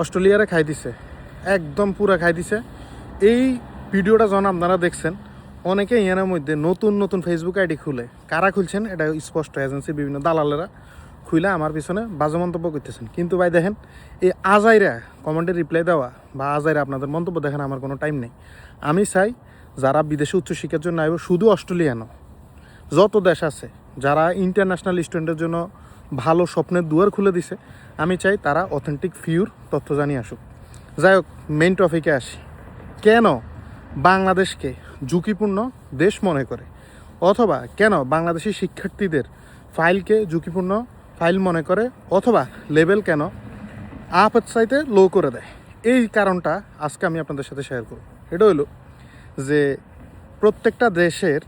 অস্ট্রেলিয়ারে খাই দিছে। একদম পুরা খাই দিছে। এই ভিডিওটা যখন আপনারা দেখছেন, অনেকে ইয়ানের মধ্যে নতুন নতুন ফেসবুক আইডি খুলে। কারা খুলছেন? এটা স্পষ্ট এজেন্সি, বিভিন্ন দালালেরা খুলে আমার পিছনে বাজে মন্তব্য করতেছেন। কিন্তু ভাই দেখেন, এই আজাইরা কমেন্টে রিপ্লাই দেওয়া বা আজাইরা আপনাদের মন্তব্য দেখেন আমার কোনো টাইম নেই। আমি চাই যারা বিদেশে উচ্চশিক্ষার জন্য আইব, শুধু অস্ট্রেলিয়ানো যত দেশ আছে, যারা ইন্টারন্যাশনাল স্টুডেন্টের জন্য ভালো স্বপ্নের দুয়ার খুলে দিছে। আমি চাই তারা অথেন্টিক ফিউর তথ্য জানিয়ে আসুক। যাই হোক মেন টপিকে আসি। কেন বাংলাদেশকে ঝুঁকিপূর্ণ দেশ মনে করে? অথবা কেন বাংলাদেশি শিক্ষার্থীদের ফাইলকে ঝুঁকিপূর্ণ ফাইল মনে করে? অথবা লেভেল কেন আপের চাইতে লো করে দেয়? এই কারণটা আজকে আমি আপনাদের সাথে শেয়ার করব। এটা হলো যে প্রত্যেকটা দেশের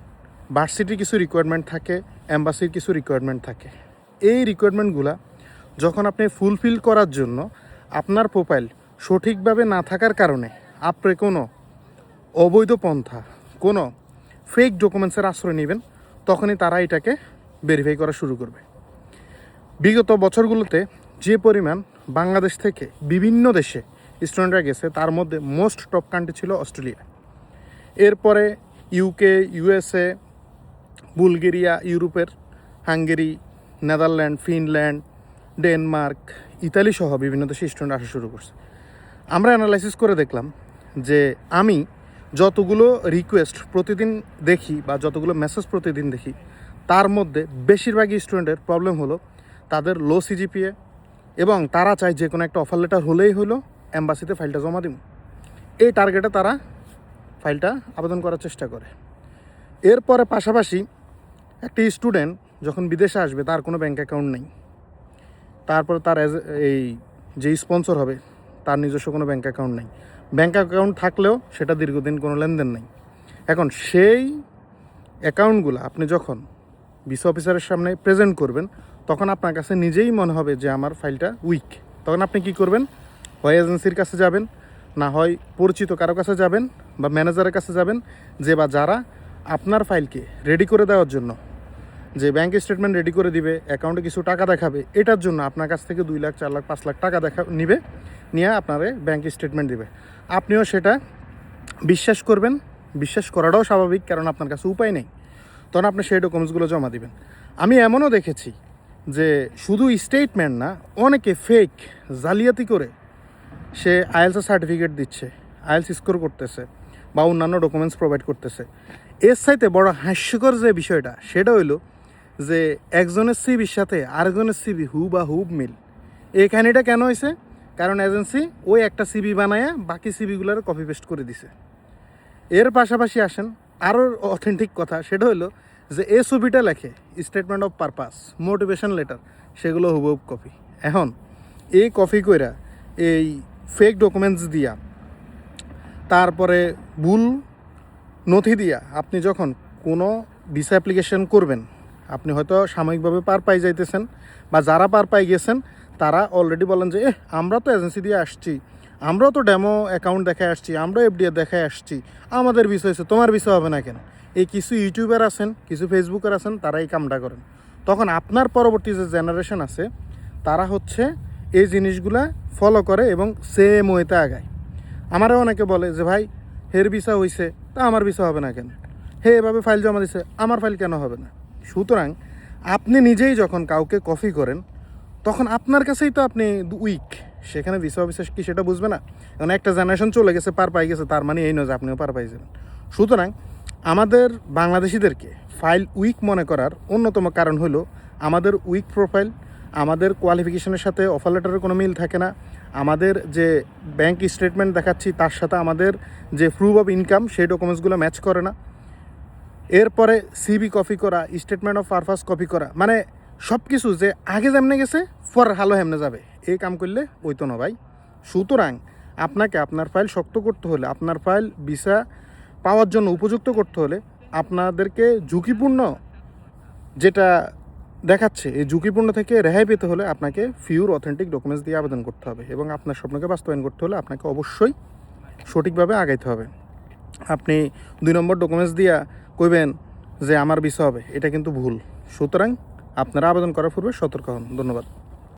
ভার্সিটির কিছু রিকোয়ারমেন্ট থাকে অ্যাম্বাসির কিছু রিকোয়ারমেন্ট থাকে। এই রিকোয়ারমেন্টগুলা যখন আপনি ফুলফিল করার জন্য আপনার প্রোফাইল সঠিকভাবে না থাকার কারণে আপনি কোনো অবৈধ পন্থা, কোনো ফেক ডকুমেন্টসের আশ্রয় নেবেন, তখনই তারা এটাকে ভেরিফাই করা শুরু করবে। বিগত বছরগুলোতে যে পরিমাণ বাংলাদেশ থেকে বিভিন্ন দেশে স্টুডেন্টরা গেছে, তার মধ্যে মোস্ট টপ কান্ট্রি ছিল অস্ট্রেলিয়া। এরপরে ইউকে ইউএসএ বুলগেরিয়া ইউরোপের Hungary Netherland, Finland, Denmark, Italy সহ বিভিন্ন দেশে স্টুডেন্ট আসা শুরু করছে। আমরা অ্যানালাইসিস করে দেখলাম যে আমি যতগুলো রিকোয়েস্ট প্রতিদিন দেখি বা যতগুলো মেসেজ প্রতিদিন দেখি, তার মধ্যে বেশিরভাগই স্টুডেন্টের প্রবলেম হলো তাদের লো সিজিপিএ এবং তারা চায় যে কোনো একটা অফার লেটার হলেই হলো অ্যাম্বাসিতে ফাইলটা জমা দিব। এই টার্গেটে তারা ফাইলটা আবেদন করার চেষ্টা করে। এরপরে পাশাপাশি একটি স্টুডেন্ট যখন বিদেশে আসবে, তার কোনো ব্যাঙ্ক অ্যাকাউন্ট নেই। তারপর তার এই যে স্পন্সর হবে, তার নিজস্ব কোনো ব্যাঙ্ক অ্যাকাউন্ট নেই। ব্যাঙ্ক অ্যাকাউন্ট থাকলেও সেটা দীর্ঘদিন কোনো লেনদেন নেই। এখন সেই অ্যাকাউন্টগুলো আপনি যখন বিসি অফিসারের সামনে প্রেজেন্ট করবেন, তখন আপনার কাছে নিজেই মনে হবে যে আমার ফাইলটা উইক তখন আপনি কি করবেন? হয় এজেন্সির কাছে যাবেন, না হয় পরিচিত কারও কাছে যাবেন বা ম্যানেজারের কাছে যাবেন, যে বা যারা আপনার ফাইলকে রেডি করে দেওয়ার জন্য যে ব্যাংক স্টেটমেন্ট রেডি করে দিবে অ্যাকাউন্টে কিছু টাকা দেখাবে, এটার জন্য আপনার কাছ থেকে দুই লাখ, চার লাখ, পাঁচ লাখ টাকা দেখা, নিবে, নিয়ে আপনারে ব্যাংক স্টেটমেন্ট দিবে। আপনিও সেটা বিশ্বাস করবেন, বিশ্বাস করাটাও স্বাভাবিক, কারণ আপনার কাছে উপায় নেই। তখন আপনি সেই ডকুমেন্টসগুলো জমা দিবেন। আমি এমনও দেখেছি যে শুধু স্টেটমেন্ট না, অনেকে ফেক জালিয়াতি করে সে আইএলসের সার্টিফিকেট দিচ্ছে আইএলস স্কোর করতেছে বা অন্যান্য ডকুমেন্টস প্রোভাইড করতেছে। এর সাইতে বড় হাস্যকর যে বিষয়টা, সেটা হইল যে একজনের সিবির সাথে আরেকজনের সিবি হু বা হুব মিল। এই কাহিনিটা কেন হয়েছে কারণ এজেন্সি ওই একটা সিবি বানায় বাকি সিবিগুলোর কপি পেস্ট করে দিছে। এর পাশাপাশি আসেন আরও অথেন্টিক কথা, সেটা হলো যে এ ছবিটা লেখে statement of purpose motivation letter সেগুলো হুবহুব কপি এখন এই কপি কইরা এই ফেক ডকুমেন্টস দিয়া, তারপরে ভুল নথি দিয়া আপনি যখন কোনো ভিসা অ্যাপ্লিকেশন করবেন আপনি হয়তো সাময়িকভাবে পার পাই যাইতেছেন বা যারা পার পাই গেছেন, তারা অলরেডি বলেন যে, এহ, আমরা তো এজেন্সি দিয়ে আসছি। আমরাও তো ডেমো অ্যাকাউন্ট দেখায় আসছি, আমরাও এফডিএ দেখায় আসছি। আমাদের বিষয় হয়েছে তোমার বিষয় হবে না কেন? এই কিছু ইউটিউবার আছেন, কিছু ফেসবুকার আছেন, তারা এই কামটা করেন। তখন আপনার পরবর্তী যে জেনারেশন আছে, তারা হচ্ছে এই জিনিসগুলা ফলো করে এবং সেম ওয়েতে আগায়। আমারও অনেকে বলে যে, ভাই, হের ভিসা হইছে, তা আমার ভিসা হবে না কেন? হে, এভাবে ফাইল জমা দিছে, আমার ফাইল কেন হবে না? সুতরাং আপনি নিজেই যখন কাউকে কপি করেন, তখন আপনার কাছেই তো আপনি উইক। সেখানে ভিসা অফিসার কি সেটা বুঝবে না? কারণ একটা জেনারেশন চলে গেছে, পার পাই গেছে, তার মানে এই নয় যে আপনিও পার পাই যাবেন সুতরাং আমাদের বাংলাদেশিদেরকে ফাইল উইক মনে করার অন্যতম কারণ হলো আমাদের উইক প্রোফাইল আমাদের কোয়ালিফিকেশনের সাথে অফার লেটারের কোনো মিল থাকে না। আমাদের যে ব্যাংক স্টেটমেন্ট দেখাচ্ছি, তার সাথে আমাদের যে প্রুফ অফ ইনকাম সেই ডকুমেন্টসগুলো ম্যাচ করে না। এরপরে সিবি কপি করা স্টেটমেন্ট অফ পারপাস কপি করা মানে সব কিছু যে আগে যেমনে গেছে পর হালো হেমনে যাবে। এই কাম করলে ওই তো ভাই। সুতরাং আপনাকে আপনার ফাইল শক্ত করতে হলে, আপনার ফাইল ভিসা পাওয়ার জন্য উপযুক্ত করতে হলে আপনাদেরকে ঝুঁকিপূর্ণ যেটা দেখাচ্ছে, এই ঝুঁকিপূর্ণ থেকে রেহাই পেতে হলে আপনাকে ফিউর অথেন্টিক ডকুমেন্টস দিয়ে আবেদন করতে হবে এবং আপনার স্বপ্নকে বাস্তবায়ন করতে হলে আপনাকে অবশ্যই সঠিকভাবে আগাইতে হবে। আপনি দুই নম্বর ডকুমেন্টস দিয়া কইবেন যে আমার বিষয় হবে, এটা কিন্তু ভুল। সুতরাং আপনারা আবেদন করার পূর্বে সতর্ক হন। ধন্যবাদ।